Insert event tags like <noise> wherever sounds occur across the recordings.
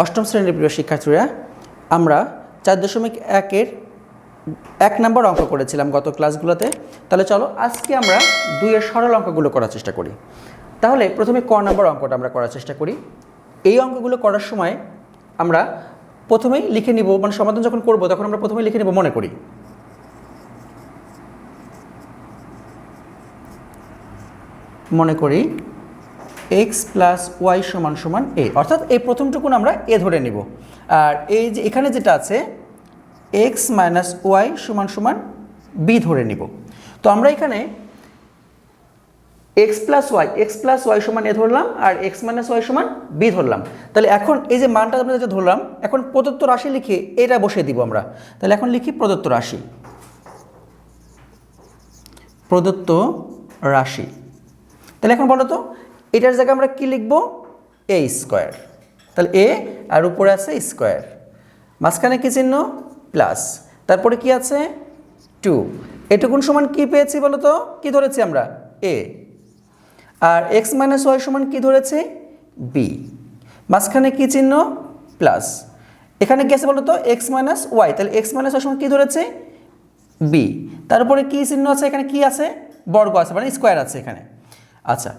অষ্টম শ্রেণির প্রিয় শিক্ষার্থীরা, আমরা চার দশমিক একের এক নম্বর অঙ্ক করেছিলাম গত ক্লাসগুলোতে। তাহলে চলো, আজকে আমরা দুইয়ের সরল অঙ্কগুলো করার চেষ্টা করি। তাহলে প্রথমে ক নম্বর অঙ্কটা আমরা করার চেষ্টা করি। এই অঙ্কগুলো করার সময় আমরা প্রথমেই লিখে নিব মানে সমাধান যখন করব, তখন আমরা প্রথমেই লিখে নিব মনে করি। মনে করি এক্স প্লাস ওয়াই সমান সমান এ অর্থাৎ এই প্রথমটুকুন আমরা এ ধরে নিব। আর এই যে এখানে যেটা আছে এক্স মাইনাস ওয়াই সমান সমান বি ধরে নিব। তো আমরা এখানে X plus Y X plus Y সমান এ ধরলাম আর এক্স মাইনাস ওয়াই সমান বি ধরলাম। তাহলে এখন এই যে মানটা আমরা যেটা ধরলাম, এখন প্রদত্ত রাশি লিখে এটা বসিয়ে দিব আমরা। তাহলে এখন লিখি প্রদত্ত রাশি। প্রদত্ত রাশি। তাহলে এখন বলো তো এটার জায়গায় আমরা কি লিখব? এ স্কোয়ার তাহলে এ আর উপরে আছে স্কোয়ার মাঝখানে কি চিহ্ন? প্লাস তারপরে কি আছে? টু এটুকুন সমান কি পেয়েছি বলো তো কি ধরেছি আমরা? এ আর এক্স মাইনাস ওয়াই সমান কি ধরেছি? বি মাঝখানে কি চিহ্ন? প্লাস এখানে কি আছে বলো তো এক্স মাইনাস ওয়াই তাহলে এক্স মাইনাস ওয়াই সমান কি ধরেছে? বি তারপরে কি চিহ্ন আছে? এখানে কি আছে? বর্গ আছে মানে স্কোয়ার আছে এখানে। আচ্ছা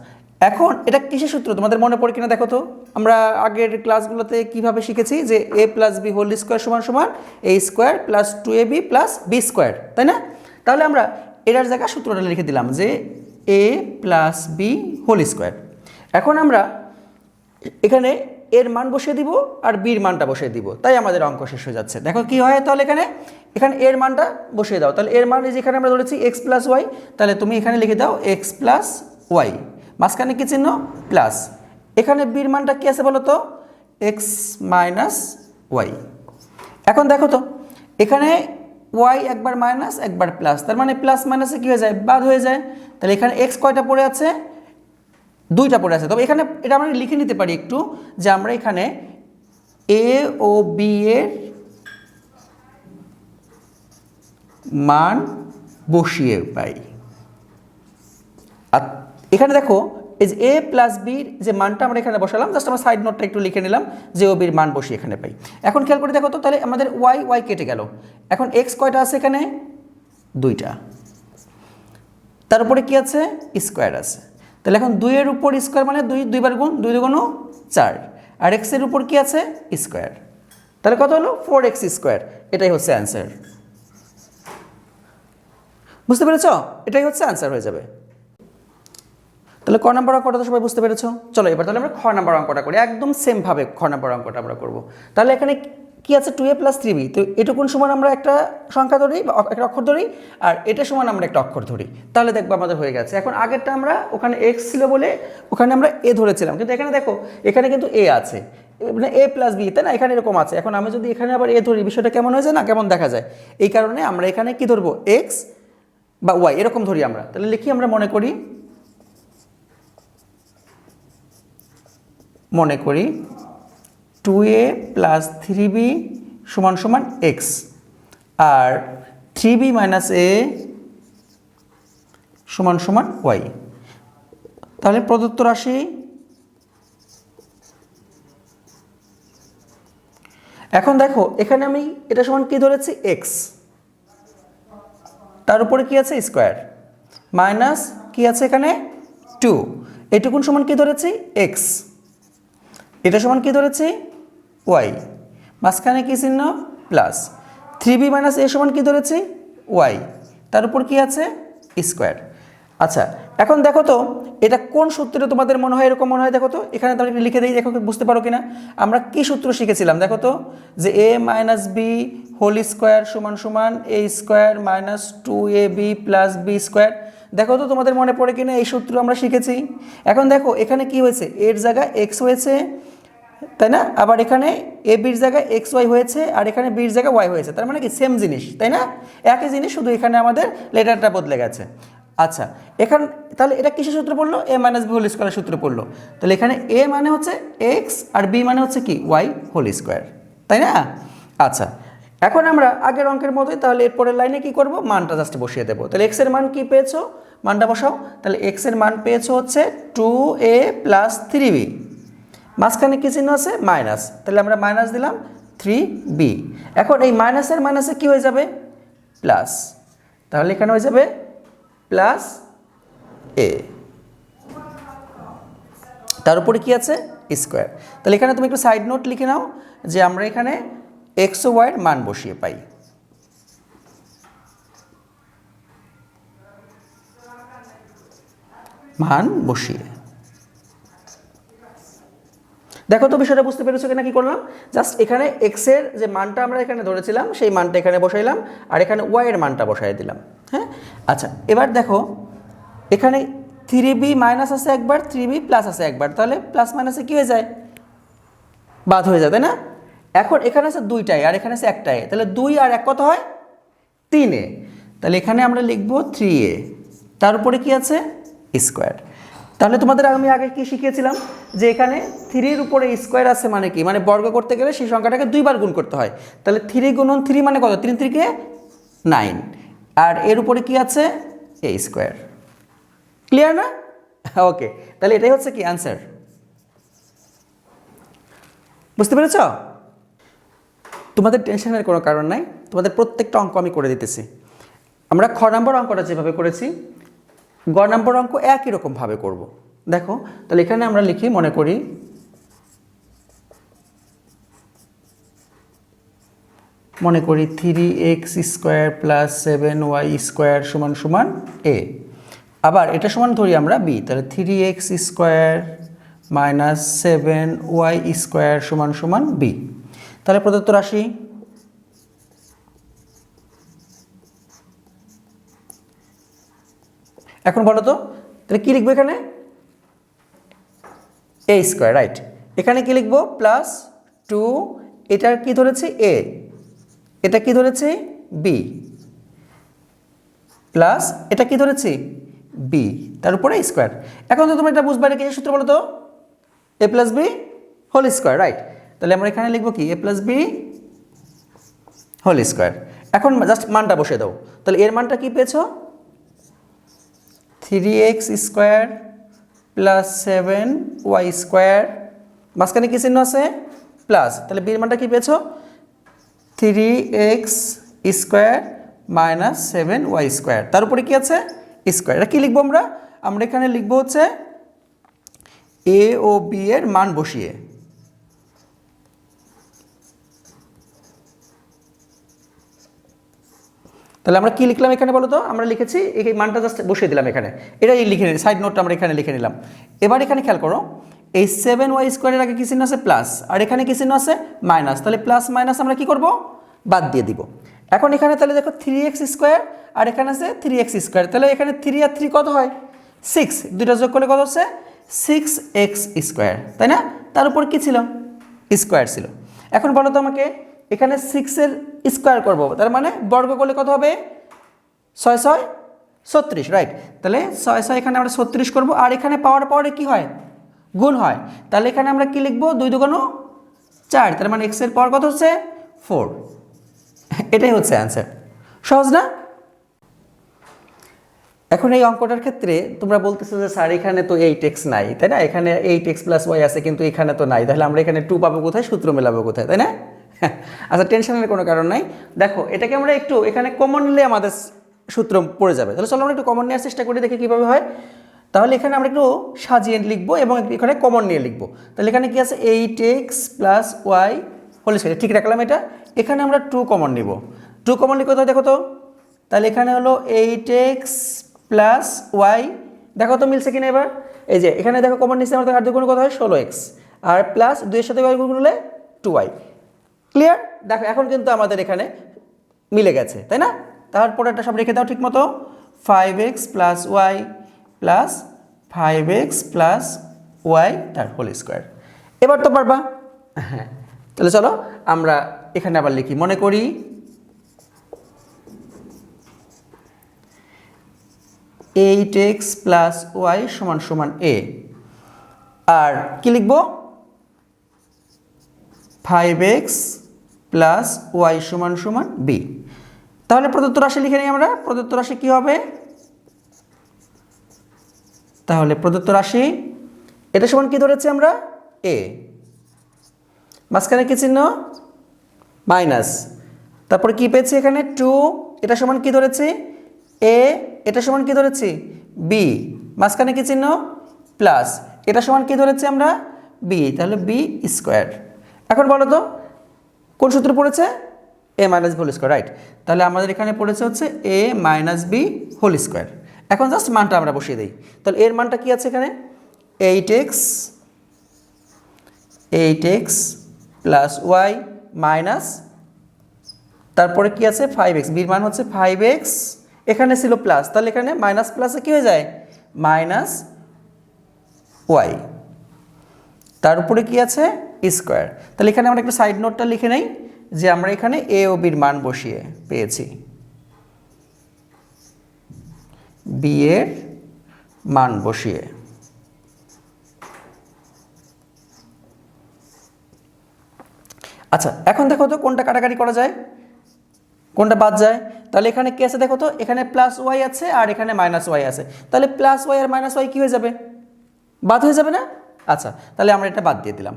এখন এটা কিসের সূত্র? তোমাদের মনে পড়ে কিনা দেখো তো? আমরা আগের ক্লাসগুলোতে কীভাবে শিখেছি যে A plus B whole square সমান সমান A square plus two A B plus B square তাই না? তাহলে আমরা এটার জায়গায় সূত্রটা লিখে দিলাম যে A plus B whole square এখন আমরা এখানে এর মান বসিয়ে দিব আর বির মানটা বসিয়ে দিব। তাই আমাদের অঙ্ক শেষ হয়ে যাচ্ছে। দেখো কি হয় তাহলে এখানে? এখানে এর মানটা বসিয়ে দাও। তাহলে এর মান এই যে এখানে আমরা ধরেছি এক্স প্লাস ওয়াই তাহলে তুমি এখানে লিখে দাও এক্স প্লাস ওয়াই মাঝখানে কি চিহ্ন? প্লাস। এখানে বির মানটা কী আছে বলো তো এক্স মাইনাস ওয়াই এখন দেখো তো, এখানে ওয়াই একবার মাইনাস একবার প্লাস তার মানে প্লাস মাইনাসে কী হয়ে যায়? বাদ হয়ে যায়। তাহলে এখানে এক্স কয়টা পড়ে আছে? দুইটা পড়ে আছে। তবে এখানে এটা আমরা লিখে নিতে পারি একটু, যে আমরা এখানে এ ও বি এর মান বসিয়ে পাই। আর এখানে দেখো, এই যে এ প্লাস বির যে মানটা আমরা এখানে বসালাম জাস্ট আমরা সাইড নোটটা একটু লিখে নিলাম, যে ও বির মান বসিয়ে এখানে পাই। এখন খেয়াল করে দেখো তো, তাহলে আমাদের ওয়াই ওয়াই কেটে গেল। এখন এক্স কয়টা আছে এখানে? দুইটা। তার উপরে কি আছে? স্কোয়ার আছে। তাহলে এখন দুইয়ের উপর স্কোয়ার মানে দুই দুইবার গুণ, দুই দুগুণ চার। আর এক্সের উপর কী আছে? স্কোয়ার তাহলে কত হলো? ফোর এক্স স্কোয়ার এটাই হচ্ছে অ্যান্সার বুঝতে পেরেছ? এটাই হচ্ছে অ্যান্সার হয়ে যাবে। তাহলে ক নাম্বার অঙ্কটা তো সবাই বুঝতে পেরেছ? চলো এবার তাহলে আমরা খ নাম্বার অঙ্কটা করি। একদম সেমভাবে খ নাম্বার অঙ্কটা আমরা করব। তাহলে এখানে কি আছে? Two A plus three B তো এটুকুন সমান আমরা একটা সংখ্যা ধরি বা একটা অক্ষর ধরি? আর এটা সমান আমরা একটা অক্ষর ধরি। তাহলে দেখব আমাদের হয়ে গেছে। এখন আগেরটা আমরা ওখানে এক্স ছিল বলে ওখানে আমরা এ ধরেছিলাম। কিন্তু এখানে দেখো, এখানে কিন্তু এ আছে। মানে এ প্লাস বি তাই না? এখানে এরকম আছে। এখন আমি যদি এখানে আবার এ ধরি, বিষয়টা কেমন হয়ে যায় না? কেমন দেখা যায়? এই কারণে আমরা এখানে কি ধরবো? এক্স বা ওয়াই এরকম ধরি আমরা। তাহলে লিখি আমরা মনে করি মনে করি টু এ প্লাস থ্রি সমান সমান এক্স আর থ্রি বি মাইনাস এ সমান সমান ওয়াই তাহলে প্রদত্ত রাশি? এখন দেখো, এখানে আমি এটা সমান কি ধরেছি? এক্স তার উপরে কি আছে? স্কোয়ার মাইনাস কি আছে এখানে? টু এটুকুন সমান কি ধরেছি? এক্স এটা সমান কি ধরেছি? ওয়াই। মাঝখানে কি চিহ্ন? Plus. Three B minus A সমান কি ধরেছি? ওয়াই। তার উপর কি আছে? স্কোয়ার। আচ্ছা এখন দেখো তো, এটা কোন সূত্রে তোমাদের মনে হয় এরকম মনে হয়? দেখো তো, এখানে একটু লিখে দিই, দেখো বুঝতে পারো কিনা? আমরা কি সূত্র শিখেছিলাম? দেখো তো, যে A minus B whole square সমান সমান A square minus two A B plus B square. দেখো তো, তোমাদের মনে পড়ে কিনা? এই সূত্র আমরা শিখেছি। এখন দেখো, এখানে কি হয়েছে? এর জায়গায় এক্স হয়েছে তাই না? আবার এখানে এ বির জায়গায় এক্স ওয়াই হয়েছে আর এখানে বির জায়গায় ওয়াই হয়েছে। তার মানে কি? সেম জিনিস, তাই না? একই জিনিস, শুধু এখানে আমাদের লেটারটা বদলে গেছে। আচ্ছা এখান তাহলে এটা কিসের সূত্র পড়ল? এ মাইনাস বি হোল স্কোয়ারের সূত্র পড়ল। তাহলে এখানে এ মানে হচ্ছে এক্স আর বি মানে হচ্ছে কি? ওয়াই হোল স্কোয়ার তাই না? আচ্ছা এখন আমরা আগের অঙ্কের মতোই তাহলে এরপরের লাইনে কি করব? মানটা জাস্ট বসিয়ে দেবো। তাহলে এক্সের মান কি পেয়েছ? মানটা বসাও। তাহলে এক্সের মান পেয়েছ হচ্ছে two A plus three B মাঝখানে কী চিহ্ন আছে? মাইনাস। তাহলে আমরা মাইনাস দিলাম থ্রি বি। এখন এই মাইনাসের মাইনাসে কি হয়ে যাবে? প্লাস। তাহলে এখানে হয়ে যাবে প্লাস এ। তার উপরে কি আছে? স্কোয়ার। তাহলে এখানে তুমি একটু সাইড নোট লিখে নাও যে আমরা এখানে এক্স ও ওয়াইয়ের মান বসিয়ে পাই। মান বসিয়ে। দেখো তো বিষয়টা বুঝতে পেরেছ কিনা কি করলাম? জাস্ট এখানে এক্সের যে মানটা আমরা এখানে ধরেছিলাম, সেই মানটা এখানে বসাইলাম, আর এখানে ওয়াই এর মানটা বসাই দিলাম হ্যাঁ? আচ্ছা এবার দেখো, এখানে থ্রি বি মাইনাস আছে একবার থ্রি বি প্লাস আছে একবার, তাহলে প্লাস মাইনাসে কী হয়ে যায়? বাদ হয়ে তাই না? এখন এখানে আছে দুইটাই, আর এখানে আছে একটাই, তাহলে দুই আর এক কত হয়? তিনে তাহলে এখানে আমরা লিখব থ্রি এ। তার উপরে কি আছে? স্কোয়ার তাহলে তোমাদের আমি আগে কি শিখিয়েছিলাম? যে এখানে থ্রির উপরে স্কোয়ার আছে মানে কি? মানে বর্গ করতে গেলে সেই সংখ্যাটাকে দুইবার গুণ করতে হয়। তাহলে থ্রি গুণন থ্রি মানে কত? তিন থ্রিকে নাইন আর এর উপরে কি আছে? এ স্কোয়ার ক্লিয়ার না? <laughs> ওকে তাহলে এটাই হচ্ছে কি অ্যান্সার বুঝতে পেরেছ? তোমাদের টেনশনের কোনো কারণ নাই। তোমাদের প্রত্যেকটা অঙ্ক আমি করে দিতেছি। আমরা খ নম্বর অঙ্কটা যেভাবে করেছি গ নম্বর অঙ্ক একই রকমভাবে করব। দেখো, তাহলে এখানে আমরা লিখি, মনে করি মনে করি three X square plus seven Y square সমান সমান এ আবার এটা সমান ধরি আমরা বি তাহলে three X square minus seven Y square সমান সমান বি তাহলে প্রদত্ত রাশি? এখন বলো তো, তাহলে কী লিখব এখানে? এ স্কোয়ার রাইট এখানে কি লিখব? প্লাস টু এটার কি ধরেছি? এ এটা কি ধরেছি? বি প্লাস এটা কি ধরেছি? বি তার উপরে স্কোয়ার এখন তো তোমরা এটা বুঝবে এটা কিসের সূত্র বলো তো? A plus B whole square right তাহলে আমরা এখানে লিখব কি? A plus B whole square এখন জাস্ট মানটা বসে দাও। তাহলে এর মানটা কি পেয়েছ? Three X square plus seven Y square মাঝখানে কী চিহ্ন আছে? প্লাস তাহলে বির মানটা কী পেয়েছ? Three X square minus seven Y square তার উপরে কী আছে? স্কোয়ার এটা কী লিখব আমরা? আমরা এখানে লিখব হচ্ছে এ ও বি এর মান বসিয়ে। তাহলে আমরা কি লিখলাম এখানে বলো তো? আমরা লিখেছি, এই মানটা জাস্ট বসিয়ে দিলাম এখানে। এটা এই লিখে সাইড নোটটা আমরা এখানে লিখে নিলাম। এবার এখানে খেয়াল করো, এই সেভেন ওয়াই স্কোয়ারের আগে কি চিহ্ন আছে? প্লাস আর এখানে কি চিহ্ন আছে? মাইনাস তাহলে প্লাস মাইনাস আমরা কি করব? বাদ দিয়ে দিব। এখন এখানে তাহলে দেখো থ্রি এক্স স্কোয়ার আর এখানে আছে থ্রি এক্স স্কোয়ার তাহলে এখানে থ্রি আর থ্রি কত হয়? সিক্স দুইটা যোগ করলে কত হচ্ছে? সিক্স এক্স স্কোয়ার তাই না? তার উপর কী ছিল? স্কোয়ার ছিল। এখন বলো তো আমাকে এখানে সিক্সের স্কোয়ার করব। তার মানে বর্গ করলে কত হবে? ছয় ছয় ছত্রিশ রাইট তাহলে ছয় ছয় এখানে আমরা ছত্রিশ করব। আর এখানে পাওয়ার পাওয়ারে কি হয়? গুণ হয়। তাহলে এখানে আমরা কি লিখব? দুই দুগুণ চার। তার মানে এক্সের পাওয়ার কত হচ্ছে? ফোর এটাই হচ্ছে অ্যান্সার সহজ না? এখন এই অঙ্কটার ক্ষেত্রে তোমরা বলতেছো যে, স্যার, এখানে তো এইট এক্স নাই। তাই না? এখানে এইট এক্স প্লাস ওয়াই আছে, কিন্তু এখানে তো নাই। তাহলে আমরা এখানে টু পাবো কোথায়? সূত্র মেলাবো কোথায়? তাই না? আচ্ছা টেনশনের কোনো কারণ নাই। দেখো, এটাকে আমরা একটু এখানে কমন নিলে আমাদের সূত্র পড়ে যাবে। তাহলে চলো আমরা একটু কমন নেওয়ার চেষ্টা করি, দেখি কীভাবে হয়। তাহলে এখানে আমরা একটু সাজিয়ে লিখব এবং এখানে কমন নিয়ে লিখব। তাহলে এখানে কি আছে? Eight X plus Y whole square ঠিক রাখলাম এটা? এখানে আমরা টু কমন নিব। টু কমন নিয়ে কোথায় দেখো তো? তাহলে এখানে হলো এইট এক্স প্লাস ওয়াই দেখো তো মিলছে কিনা এবার? এই যে, এখানে দেখো কমন নিচ্ছে আমাদের আর দুগুণ কত হয়? ষোলো এক্স আর প্লাস দুইয়ের সাথে গুণ করলে টু ওয়াই ক্লিয়ার দেখো এখন কিন্তু আমাদের এখানে মিলে গেছে তাই না? তারপরে একটা সব রেখে দাও ঠিক মতো five X plus Y plus five X plus Y তার হোল স্কোয়ার এবার তো পারবা। হ্যাঁ। তাহলে চলো আমরা এখানে আবার লিখি। মনে করি এইট এক্স প্লাস ওয়াই সমান সমান এ আর কি লিখব? ফাইভ এক্স প্লাস ওয়াই সমান সমান বি তাহলে প্রদত্ত রাশি লিখে নিই আমরা। প্রদত্ত রাশি কী হবে? তাহলে প্রদত্ত রাশি, এটা সমান কি ধরেছি আমরা? এ মাঝখানে কি চিহ্ন? মাইনাস তারপরে কি পেয়েছি এখানে? টু এটা সমান কি ধরেছি? এ এটা সমান কি ধরেছি? বি মাঝখানে কি চিহ্ন? প্লাস এটা সমান কি ধরেছি আমরা? বি তাহলে বি স্কোয়ার এখন বলো তো কোন সূত্র পড়েছে? A minus B whole square right তাহলে আমাদের এখানে পড়েছে হচ্ছে A minus B whole square এখন জাস্ট মানটা আমরা বসিয়ে দিই। তাহলে এর মানটা কি আছে এখানে? Eight X eight X plus Y minus তারপরে কি আছে? ফাইভ এক্স বির মান হচ্ছে ফাইভ এক্স এখানে ছিল প্লাস তাহলে এখানে মাইনাস প্লাসে কী হয়ে যায়? মাইনাস ওয়াই তার উপরে কি আছে? স্কোয়ার। তাহলে এখানে আমরা একটু সাইড নোটটা লিখে নেই যে আমরা এখানে এ ও বির মান বসিয়ে পেয়েছি। বি এর মান বসিয়ে। আচ্ছা এখন দেখো তো কোনটা কাটাকাটি করা যায়? কোনটা বাদ যায়? তাহলে এখানে কি আছে দেখো তো? এখানে প্লাস ওয়াই আছে আর এখানে মাইনাস ওয়াই আছে। তাহলে প্লাস ওয়াই আর মাইনাস ওয়াই কী হয়ে যাবে? বাদ হয়ে যাবে না? আচ্ছা তাহলে আমরা এটা বাদ দিয়ে দিলাম।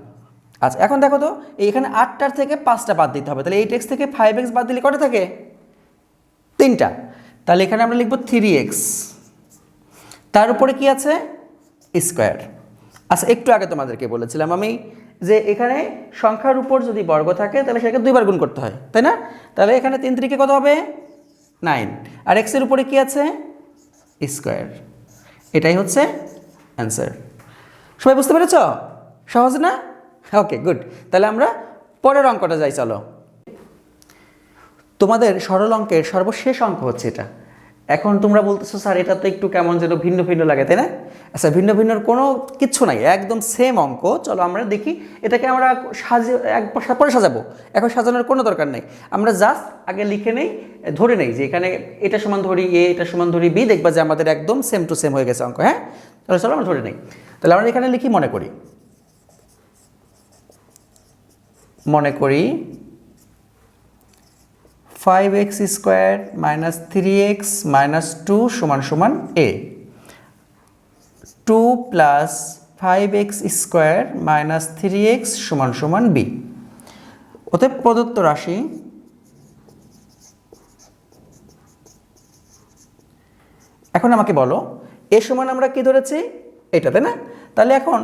আচ্ছা এখন দেখো তো, এইখানে আটটার থেকে পাঁচটা বাদ দিতে হবে। তাহলে এইট এক্স থেকে ফাইভ এক্স বাদ দিলে কটা থাকে? তিনটা। তাহলে এখানে আমরা লিখব থ্রি এক্স। তার উপরে কি আছে? স্কোয়ার। আচ্ছা একটু আগে তোমাদেরকে বলেছিলাম আমি যে এখানে সংখ্যার উপর যদি বর্গ থাকে, তাহলে সেটাকে দুইবার গুণ করতে হয়, তাই না? তাহলে এখানে তিন তিরিকে কত হবে? নাইন। আর এক্সের উপরে কি আছে? স্কোয়ার। এটাই হচ্ছে অ্যান্সার। সবাই বুঝতে পেরেছ? সহজ না? <laughs> ওকে গুড তাহলে আমরা পরের অঙ্কটা যাই, চলো। তোমাদের সরল অঙ্কের সর্বশেষ অঙ্ক হচ্ছে এটা। এখন তোমরা বলতেছো, স্যার, এটা তো একটু কেমন যেন ভিন্ন ভিন্ন লাগে, তাই না? আচ্ছা ভিন্ন ভিন্নর কোনো কিচ্ছু নাই, একদম সেম অঙ্ক। চলো আমরা দেখি, এটাকে আমরা সাজিয়ে পরে সাজাবো। এখন সাজানোর কোনো দরকার নেই। আমরা জাস্ট আগে লিখে নেই, ধরে নেই যে এখানে এটা সমান ধরি এ, এটা সমান ধরি বি, দেখবা যে আমাদের একদম সেম টু সেম হয়ে গেছে অঙ্ক হ্যাঁ? তাহলে চলো আমরা ধরে নেই। তাহলে আমরা এখানে লিখি মনে করি। মনে করি five X square minus three X minus two সমান সমান A two plus five X square minus three X সমান সমান বি ওতে প্রদত্ত রাশি এখন আমাকে বলো এ সমান আমরা কি ধরেছি? এটা, তাই না? তাহলে এখন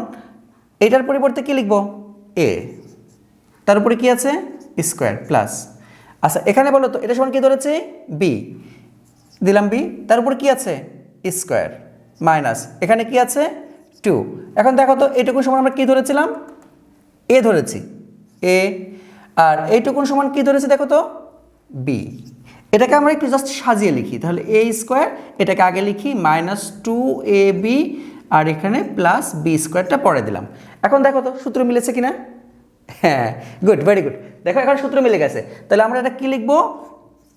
এটার পরিবর্তে কি লিখব? এ তার উপরে কি আছে? Square plus. আচ্ছা এখানে বলো তো, এটা সমান কী ধরেছে? বি দিলাম বি তার উপর কি আছে? Square minus. এখানে কি আছে? টু এখন দেখো তো এইটুকুন সমান আমরা কী ধরেছিলাম? এ ধরেছি। এ আর এইটুকুন সমান কি ধরেছি দেখো তো? বি এটাকে আমরা একটু জাস্ট সাজিয়ে লিখি। তাহলে এ স্কোয়ার, এটাকে আগে লিখি, মাইনাস টু এ বি আর এখানে প্লাস বি স্কোয়ারটা পরে দিলাম। এখন দেখো তো, সূত্র মিলেছে কিনা? হ্যাঁ গুড ভেরি গুড দেখো, এখন সূত্র মিলে গেছে। তাহলে আমরা এটা কি লিখব?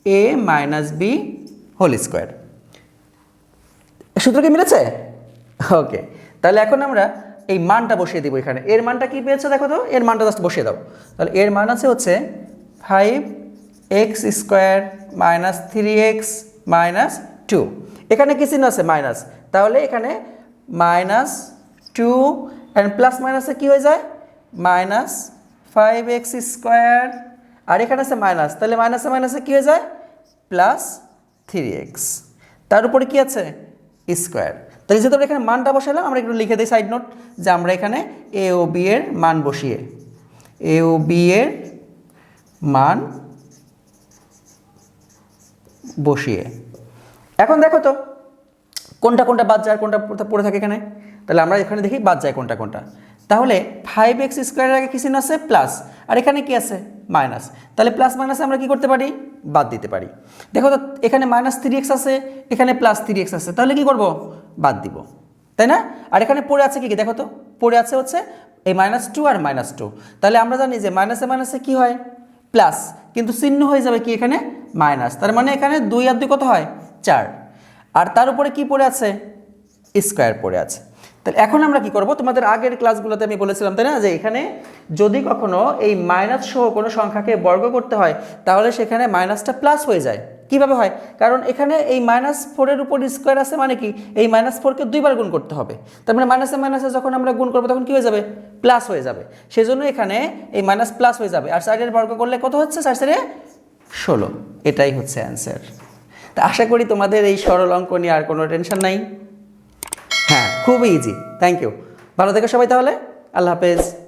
A minus B whole square সূত্র কি মিলেছে? ওকে তাহলে এখন আমরা এই মানটা বসিয়ে দিব এখানে। এর মানটা কি পেয়েছ দেখো তো? এর মানটা জাস্ট বসিয়ে দাও। তাহলে এর মান আছে হচ্ছে five X square minus three X minus two এখানে কি চিহ্ন আছে? মাইনাস তাহলে এখানে মাইনাস টু অ্যান্ড প্লাস মাইনাসে কী হয়ে যায়? মাইনাস ফাইভ এক্স স্কোয়ার আর এখানে আছে মাইনাস তাহলে মাইনাসে মাইনাসে কী হয়ে যায়? প্লাস থ্রি এক্স তার উপরে কী আছে? স্কোয়ার তাহলে যেহেতু আমরা এখানে মানটা বসালাম, আমরা একটু লিখে দিই সাইড নোট যে আমরা এখানে এ ও বি এর মান বসিয়ে এ ও বি এর মান বসিয়ে। এখন দেখো তো, কোনটা কোনটা বাদ যায় কোনটা পড়ে থাকে এখানে? তাহলে আমরা এখানে দেখি বাদ যায় কোনটা কোনটা। তাহলে ফাইভ এক্স স্কোয়ারের আগে কি চিহ্ন আছে? প্লাস আর এখানে কি আছে? মাইনাস তাহলে প্লাস মাইনাসে আমরা কি করতে পারি? বাদ দিতে পারি। দেখো তো, এখানে মাইনাস থ্রি এক্স আছে, এখানে প্লাস থ্রি এক্স আছে। তাহলে কি করব? বাদ দিব। তাই না? আর এখানে পড়ে আছে কি কি? দেখো তো, পড়ে আছে হচ্ছে এই মাইনাস টু আর মাইনাস টু তাহলে আমরা জানি যে মাইনাসে মাইনাসে কি হয়? প্লাস কিন্তু চিহ্ন হয়ে যাবে কি এখানে? মাইনাস তার মানে এখানে দুই আর দুই কত হয়? চার। আর তার উপরে কি পড়ে আছে? স্কোয়ার পড়ে আছে। তাহলে এখন আমরা কি করব? তোমাদের আগের ক্লাসগুলোতে আমি বলেছিলাম, তাই না? যে এখানে যদি কখনো এই মাইনাস সহ কোনো সংখ্যাকে বর্গ করতে হয়, তাহলে সেখানে মাইনাসটা প্লাস হয়ে যায়। কীভাবে হয়? কারণ এখানে এই মাইনাস ফোরের উপর স্কোয়ার আছে মানে কি? এই মাইনাস ফোরকে দুইবার গুণ করতে হবে। তার মানে মাইনাসে মাইনাসে যখন আমরা গুণ করব, তখন কী হয়ে যাবে? প্লাস হয়ে যাবে। সেজন্য এখানে এই মাইনাস প্লাস হয়ে যাবে। আর সাইডের বর্গ করলে কত হচ্ছে? চার সাইডে ষোলো। এটাই হচ্ছে অ্যান্সার তা আশা করি তোমাদের এই সরল অঙ্ক নিয়ে আর কোনো টেনশন নাই। খুবই ইজি থ্যাংক ইউ ভালো থেকো সবাই তাহলে। আল্লাহ হাফেজ।